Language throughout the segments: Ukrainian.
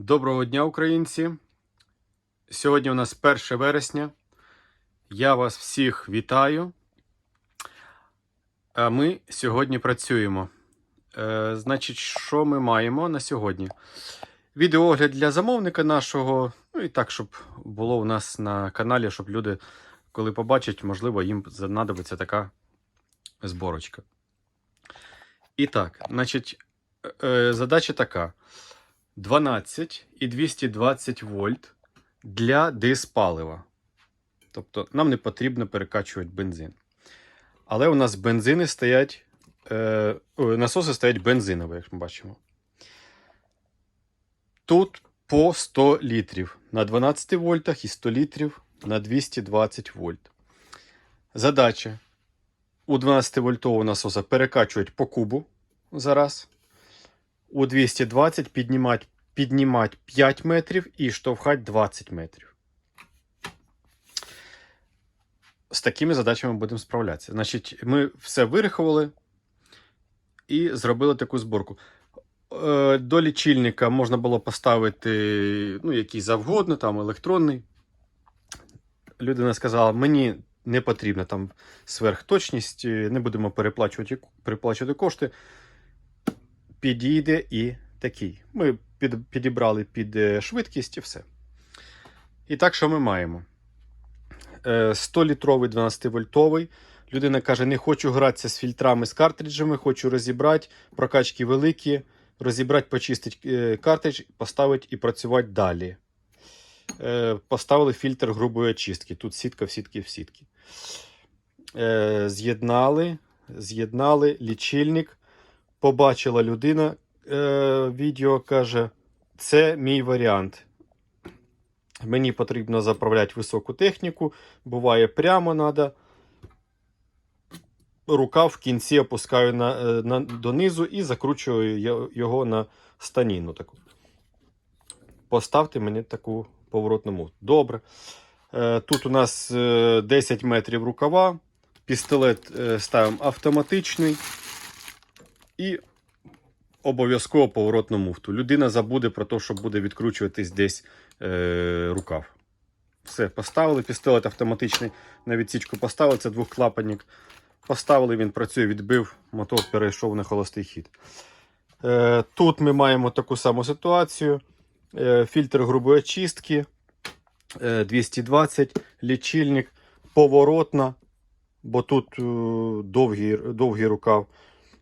Доброго дня, українці! Сьогодні у нас 1 вересня. Я вас всіх вітаю. А ми сьогодні працюємо. Е, значить, що ми маємо на сьогодні? Відеоогляд для замовника нашого. Ну і так, щоб було у нас на каналі, щоб люди, коли побачать, можливо, їм знадобиться така зборочка. І так, значить, е, задача така. 12 і 220 вольт для диспалива. Тобто нам не потрібно перекачувати бензин. Але у нас бензини стоять, е, насоси стоять бензинові, як ми бачимо. Тут по 100 літрів на 12 вольтах і 100 літрів на 220 вольт. Задача у 12 вольтового насоса перекачувати по кубу зараз у 220 піднімати, піднімати 5 метрів і штовхати 20 метрів. З такими задачами будемо справлятися. Значить, ми все вирахували і зробили таку зборку. Е, До лічильника можна було поставити ну, який завгодно, там електронний. Людина сказала, мені не потрібна там сверхточність, е, не будемо переплачувати, переплачувати кошти підійде і такий. Ми під, підібрали під е, швидкість і все. І так, що ми маємо? 100-літровий 12-вольтовий. Людина каже: не хочу гратися з фільтрами, з картриджами, хочу розібрати, прокачки великі, розібрати, почистити е, картридж, поставити і працювати далі. Е, Поставили фільтр грубої очистки. Тут сітка в сітки в сітки. Е, З'єднали, з'єднали лічильник побачила людина е, відео, каже: це мій варіант. Мені потрібно заправляти високу техніку, буває прямо треба. Рука в кінці опускаю на, е, на, донизу і закручую його на станіну. Таку. Поставте мені таку поворотну муфту. Добре. Е, тут у нас е, 10 метрів рукава. Пістолет ставимо автоматичний. І обов'язково поворотну муфту. Людина забуде про те, що буде відкручуватись десь е, рукав. Все, поставили пістолет автоматичний на відсічку поставили, це двохклапанник. Поставили, він працює, відбив, мотор перейшов на холостий хід. Е, тут ми маємо таку саму ситуацію. Е, фільтр грубої очистки е, 220, лічильник, поворотна, бо тут е, довгий, довгий рукав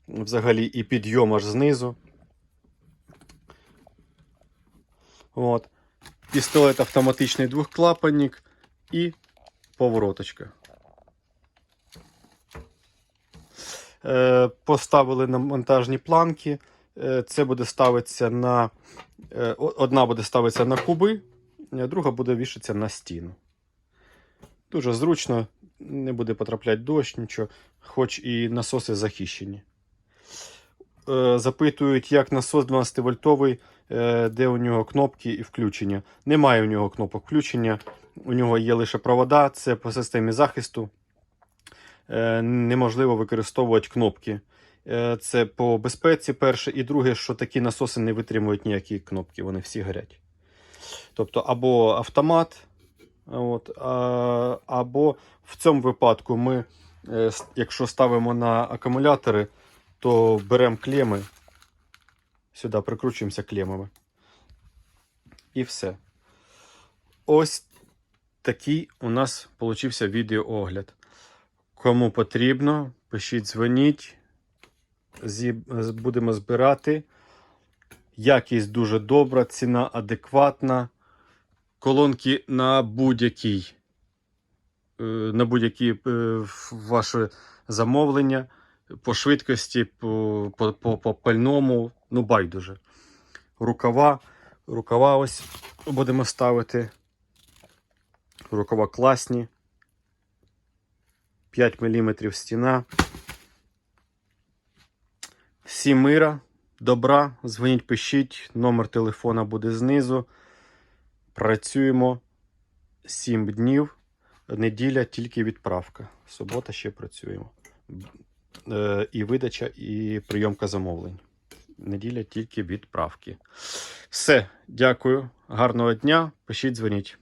взагалі і підйом аж знизу. От. Пістолет автоматичний двохклапанник і повороточка. Е, поставили на монтажні планки. Е, це буде ставитися на. Е, одна буде ставитися на куби, а друга буде вішатися на стіну. Дуже зручно, не буде потрапляти дощ, нічого, хоч і насоси захищені е, запитують, як насос 12-вольтовий, е, де у нього кнопки і включення. Немає у нього кнопок включення, у нього є лише провода, це по системі захисту. Е, неможливо використовувати кнопки. Це по безпеці, перше. І друге, що такі насоси не витримують ніякі кнопки, вони всі горять. Тобто, або автомат, от, або в цьому випадку ми, якщо ставимо на акумулятори, то беремо клеми, сюди прикручуємося клемами. І все. Ось такий у нас получився відеоогляд. Кому потрібно, пишіть, дзвоніть. Будемо збирати. Якість дуже добра, ціна адекватна. Колонки на будь-який, е, на будь-які е, ваше замовлення по швидкості, по, по, по, по пальному, ну байдуже. Рукава, рукава ось будемо ставити. Рукава класні. 5 мм стіна. Всім мира, добра, дзвоніть, пишіть, номер телефона буде знизу. Працюємо 7 днів. Неділя тільки відправка. Субота ще працюємо. Е, і видача, і прийомка замовлень. неділя тільки відправки. Все, дякую, гарного дня. Пишіть, дзвоніть.